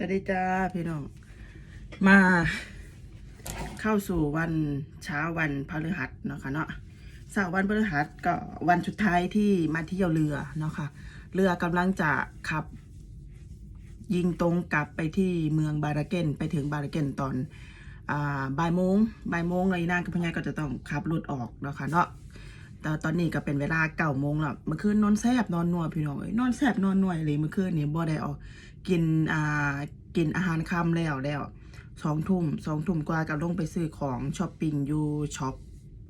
สวัสดีจ้าพี่น้อง มาเข้าสู่วันเช้าวันพฤหัสเนาะค่ะเนาะเสาร์วันพฤหัสก็วันสุดท้ายที่มาเที่ยวเรือเนาะค่ะ เรือกำลังจะขับ ยิงตรงกลับไปที่เมืองบาราเกนไปถึงบาราเกนตอนอบ่ายโมงบ่ายโมงเลยนางกับพญายก็จะต้องขับรถออกเนาะค่ะเนาะแต่ตอนนี้ก็เป็นเวลาเก้าโมงแล้วเมื่อคืนนอนแซบนอนนัวพี่น้องเอ้ยนอนแซบนอนนัวเลยเมื่อคืนนี้บ่ได้ออก กินอ่ากินอาหารค่ำแล้วแล้วสองทุ่มสองทุ่มกว่าก็ลงไปซื้อของช้อปปิ้งอยู่ช็อป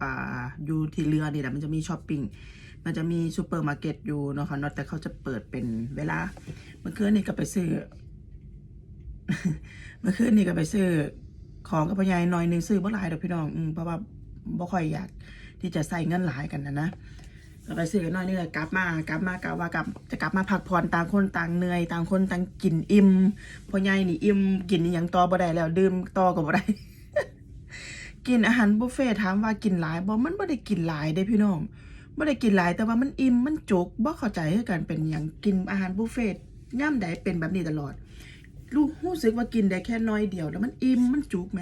อ่าอยู่ที่เรือนี่แหละมันจะมีช้อปปิ้งมันจะมีซูเปอร์มาร์เก็ตอยู่เนาะค่ะเนาะแต่เขาจะเปิดเป็นเวลา เมื่อคืนนี้ก็ไปซื้อ เมื่อคืนนี้ก็ไปซื้อของกับพ่อใหญ่หน่อยหนึงซื้อบ่หลายดอกพี่น้องอืมเพราะว่าบ่ค่อยอยากที่จะใส่เงินหลายกันนะนะ เราไปซื้อกันหน่อยนึงเลยกลับมากลับมากลับว่ากลับจะกลับมาพักผ่อนต่างคนต่างเหนื่อยต่างคนต่างกินอิ่มพ่อใหญ่นี่อิ่มกินอหยังต่อบ่ได้แล้วดื่มต่อก็บ่ได้กินอาหารบุฟเฟ่ถามว่ากินหลายบ่มันบ่ได้กินหลายเด้พี่น้องบ่ได้กินหลายแต่ว่ามันอิ่มมันจุกบ่เข้าใจคือกันเป็นหยังกินอาหารบุฟเฟ่ย่ำใดเป็นแบบนี้ตลอดรู้รู้สึกว่ากินได้แค่น้อยเดียว แล้วมันอิ่มมันจุกไหม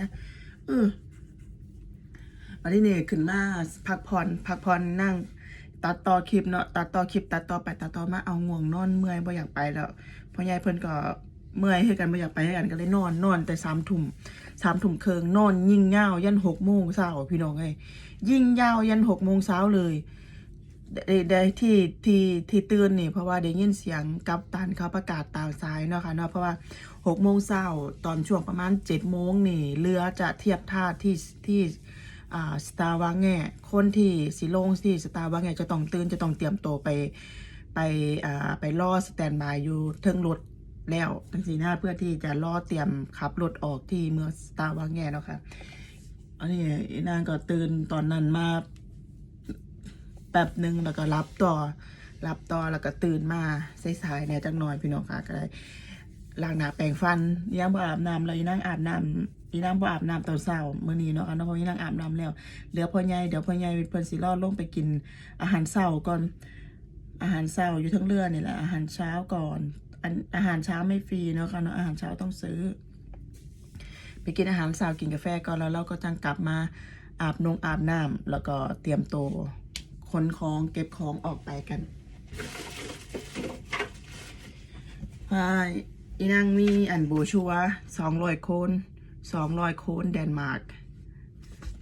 เออวันนี้เนี่ยขึ้นมาพักผ่อนพักผ่อนนั่ง ตัดต่อคลิปเนาะตัดต่อคลิป ตัดต่อไปตัดต่อมาเอาง่วงนอนเมื่อยบ่อยากไปแล้วพ่อยายเพิ่นก็เมื่อยให้กันบ่อยากไปให้กันก็เลยนอนนอนแต่สามทุ่มสามทุ่มครึ่งนอนยิ่งยาวยันหกโมงเช้าพี่น้องเอ้ยิ่งยาวยันหกโมงเช้าเลยได้ได้ที่ที่ที่ตื่นนี่เพราะว่าได้ยินเสียงกัปตันเขาประกาศตามสายเนาะค่ะเนาะเพราะว่าหกโมงเช้าตอนช่วงประมาณเจ็ดโมงนี่เรือจะเทียบท่าที่ที่ สตาร์วังแง่คนที่สิลงที่สตาร์วังแง่จะต้องตื่นจะต้องเตรียมตัวไปไปอ่าไปรอสแตนบายอยู่เทิงรถแล้วทั้งสีหน้าเพื่อที่จะรอเตรียมขับรถออกที่เมืองสตาร์วังแง่เนาะค่ะอันนี้อนางก็ตื่นตอนนั้นมาแป๊บหนึ่งแล้วก็รับต่อรับต่อแล้วก็ตื่นมาสายๆเนี่ยจังหน่อยพี่น้องค่ะก็ได้ล้างหน้าแปรงฟันยังบ่อาบน้ำเลยนั่งอาบน้ำ อีนางบ่อาบน้ำตอนเช้ามื้อนี้เนาะอันนั้นเพราะอีนางอาบน้ำแล้วเหลือพ่อใหญ่เดี๋ยวพ่อใหญ่เพิ่นสิรอลงไปกินอาหารเช้าก่อนอาหารเช้าอยู่ทั้งเรือนี่แหละอาหารเช้าก่อนอันอาหารเช้าไม่ฟรีเนาะค่ะเนาะอาหารเช้าต้องซื้อ ไปกินอาหารเช้ากินกาแฟก่อนแล้วเราก็จังกลับมาอาบนงอาบน้ำแล้วก็เตรียมตัวขนของเก็บของออกไปกันใช่อีนางมีอันโบชัวสองร้อยคน สองร้อยโคนเดนมาร์ก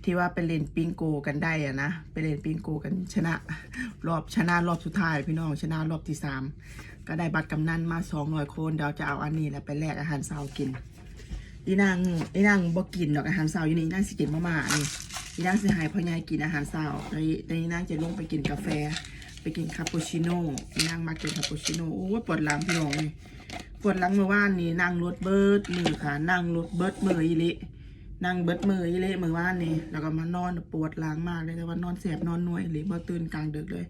ที่ว่าไปเล่นปิงโกกันได้อะนะไปเล่นปิงโกกันชนะ รอบชนะรอบสุดท้ายพี่น้องชนะรอบที่สามก็ได้บัตรกำนันมาสองร้อยโคนเดี๋ยวจะเอาอันนี้แหละไปแลกอาหารเช้ากินอีนางอีนางบ่กินดอกอาหารเช้าอยู่นี่อีนางสิกินมาม่านี่อีนางสิใหายพ่อใหญ่กินอาหารเช้าแต่แต่อีนางจะลงไปกินกาแฟ ไปกินคาปูชิโน่อีนางมากินคาปูชิโน่โอ้ปวดหลังพี่น้องเลย ปวดหลังเมื่อวานนี้นั่งรถเบิดมือค่ะนั่งรถเบิดมืออีเลินั่งเบิดมืออีเลิเมื่อวานนี้แล้วก็มานอนปวดหลังมากเลยแต่ว่านอนเสียบนอนหน่วยอีเลิบ่ตื่นกลางดึกเลย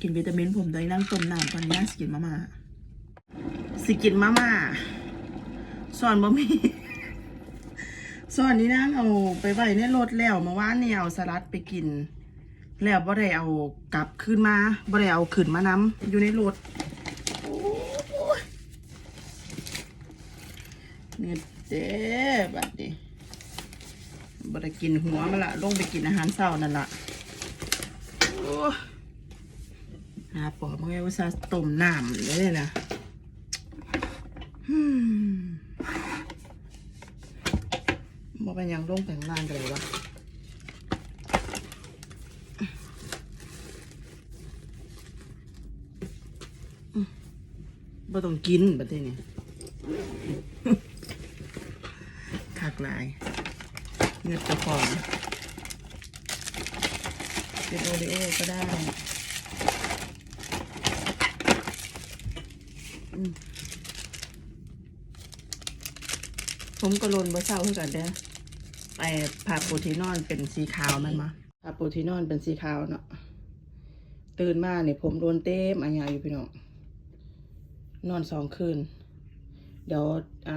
กินวิตามินผมได้นั่งต้มน้ำตอนนี้นั่งสกินมาม่าสกินมาม่า สอนบ่มีสอนนี้นั่งเอาไปไว้ในรถแล้วมาว่านนี่ยเอาสลัดไปกิน แล้วบ่ได้เอากลับขึ้นมาบ่ได้เอาขึ้นมาน้ำอยู่ในรถเนี่ยเด้บัดนี้บ่ได้กินหัวมันละลงไปกินอาหารเช้านั่นละอ้ยหาปอบมาไงว่าซาต้มน้ำเลยนะฮึ่มบ่เป็นหยัง ลงแต่งงานกันเลยวะอืมบ่ต้องกินบัดนี้คักลาย เงือกตะฟองเป็นโอริโอก็ได้ผมก็ลนบ่เศร้าเท่ากันเด้อ ไอ้ผ้าปูที่นอนเป็นสีขาวมันมาผ้าปูที่นอนเป็นสีขาวเนาะตื่นมาเนี่ยผมโดนเต็มอันยาอยู่พี่น้องนอนสองคืน เดี๋ยว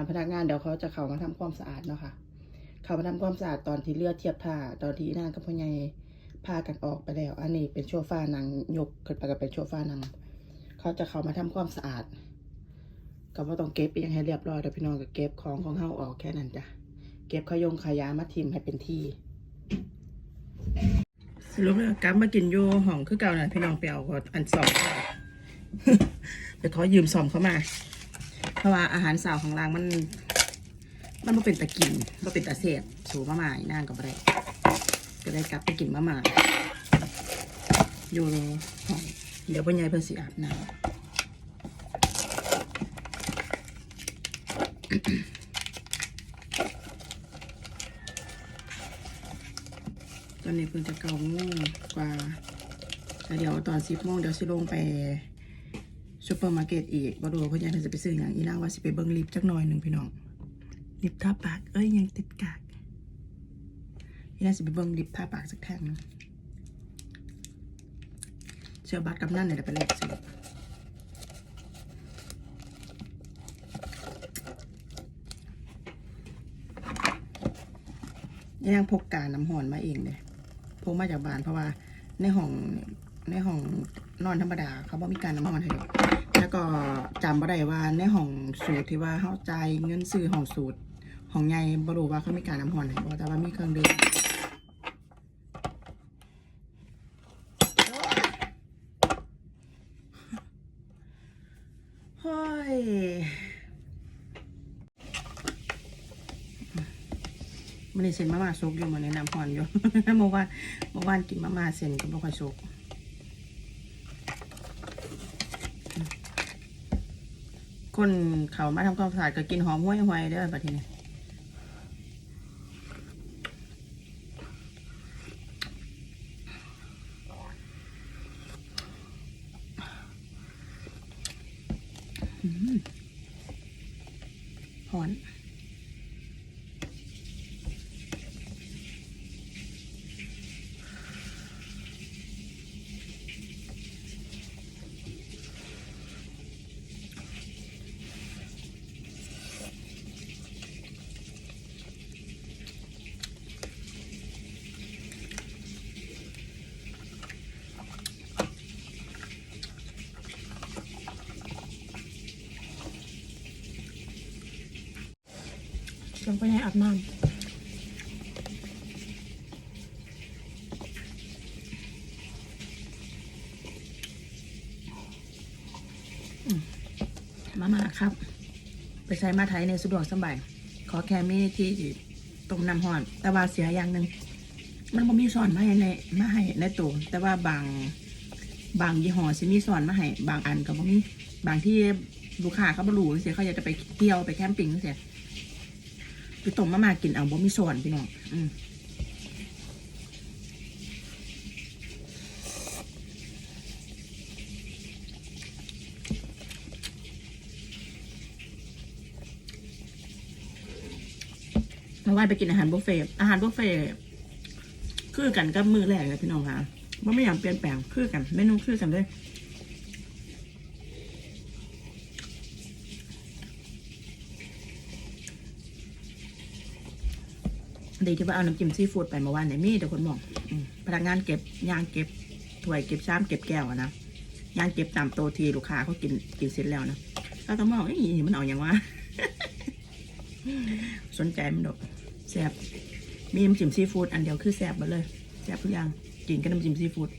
พนักงานเดี๋ยวเขาจะเข้ามาทำความสะอาดเนาะค่ะ เขามาทำความสะอาดตอนที่เลือดเทียบท่าตอนที่นางกับพ่อใหญ่พากันออกไปแล้ว อันนี้เป็นโชฟ้านางยกขึ้นไปก็เป็นโชฟ้านางเขาจะเข้ามาทำความสะอาด ก็บ่ต้องเก็บยังให้เรียบร้อยเดี๋ยวพี่น้องก็เก็บของของเฮาออกแค่นั้นจ้ะ เก็บขยงขยะมาทิมให้เป็นที่สรุปแล้วกลับมากินอยู่ห้องคือเก่าน่ะพี่น้องไปเอาก็อันสองไปขอยืมสอมเข้ามา เพราะว่าอาหารสาวของรางมัน มันบ่เป็นตะกินบ่เป็นตะเสบสูมาม่าอีนางกับอะไรก็ได้กลับไปกินมาม่าอยู่ห้องเดี๋ยวพ่อใหญ่เพิ่นสิอาบน้ำ ตอนนี้เพิ่งจะเก้าโมงกว่าแต่เดี๋ยวตอนสิบโมงเดี๋ยวสิลงไปซูเปอร์มาร์เก็ตอีกบ่รู้ว่าเพิ่อนยังจะไปซื้ออย่างอีนาว่าสิไปเบิ่งลิฟต์จักหน่อยหนึ่งพี่น้องลิฟต์ท่าปาก เอ้ยยังติดกากอีนาสิไปเบิ่งลิฟต์ท่าปากสักแท่งนึงเชื่อบัตรกับนั่นเนี่ยเดี๋ยวไปแลกซื้ออีนางพกกาน้ำหอนมาเองเลย พกมาจากบ้านเพราะว่าในห้องในห้องนอนธรรมดา เขาบอกมีการน้ำหอนให้ด้วยแล้วก็จำบ่ได้ว่าในห้องสูตรที่ว่าเข้าใจเงินซื้อห้องสูตรห้องใหญ่บ่รู้ว่าเขามีการน้ำหอนให้แต่ว่ามีเครื่องดื่มเฮ้ย มันนี่เซ็นมาม่าซุกอยู่เหมือนในน้ำหอนอยู่ เมื่อวานเมื่อวานกินมาม่าเซ็นก็บ่ค่อยซุกคนเขามาทำความสะอาดก็กินหอมห้วยหวยเด้อบัดทีนี้หอน ลงไปในอาบน้ำมมามาครับ ไปใช้มาไทยในสะดวกสบาย ขอแค่มีที่ต้มน้ำห่อน แต่ว่าเสียอย่างหนึ่ง มันบ่มีสอนมาให้ในมาให้ในตู้แต่ว่าบางบางยี่ห้อสิมีสอนมาให้ บางอันก็บ่มี บางที่ลูกค้าเขาบ่รู้เสียเขาอยากจะไปเที่ยวไปแคมปิ้งเสีย ไปต้มมามากินเอาบ่มีสอนพี่น้องอืมเมื่อวานไปกินอาหารบุฟเฟ่ต์อาหารบุฟเฟ่ต์คือกันกับมือแรกเลยพี่น้องค่ะว่าไม่อยากเปลี่ยนแปลงคือกันเมนูคือกันเลย ดีที่ว่าเอาน้ำจิ้มซีฟู้ดไปเมื่อวานเนี่ยมีแต่คนบอกอืมพนักงานเก็บย่างเก็บถ้วยเก็บชามเก็บแก้วอะนะย่างเก็บตามโตะทีลูกค้าเขากินกินเสร็จแล้วนะเราก็มองไอ้ยมันเอาอย่างวะ สนใจมันดอกแซ่บมีน้ำจิ้มซีฟู้ดอันเดียวคือแซ่บหมดเลยแซ่บทุกอย่างกินกับน้ำจิ้มซีฟู้ด